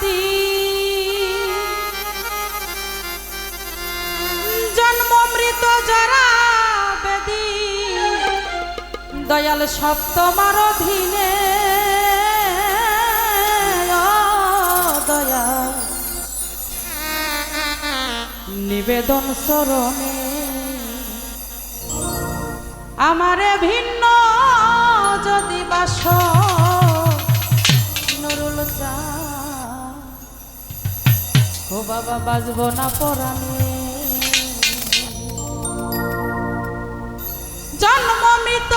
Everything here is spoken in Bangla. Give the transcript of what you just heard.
বেদি জন্ম মৃত যারা দয়াল সপ্তমার অধীনে। ও দয়াল। নিবেদন স্মরণে আমারে ভিন্ন যদি বাস, নুরুল চা ও বাবা বাজব না পরাণে। জন্ম মৃত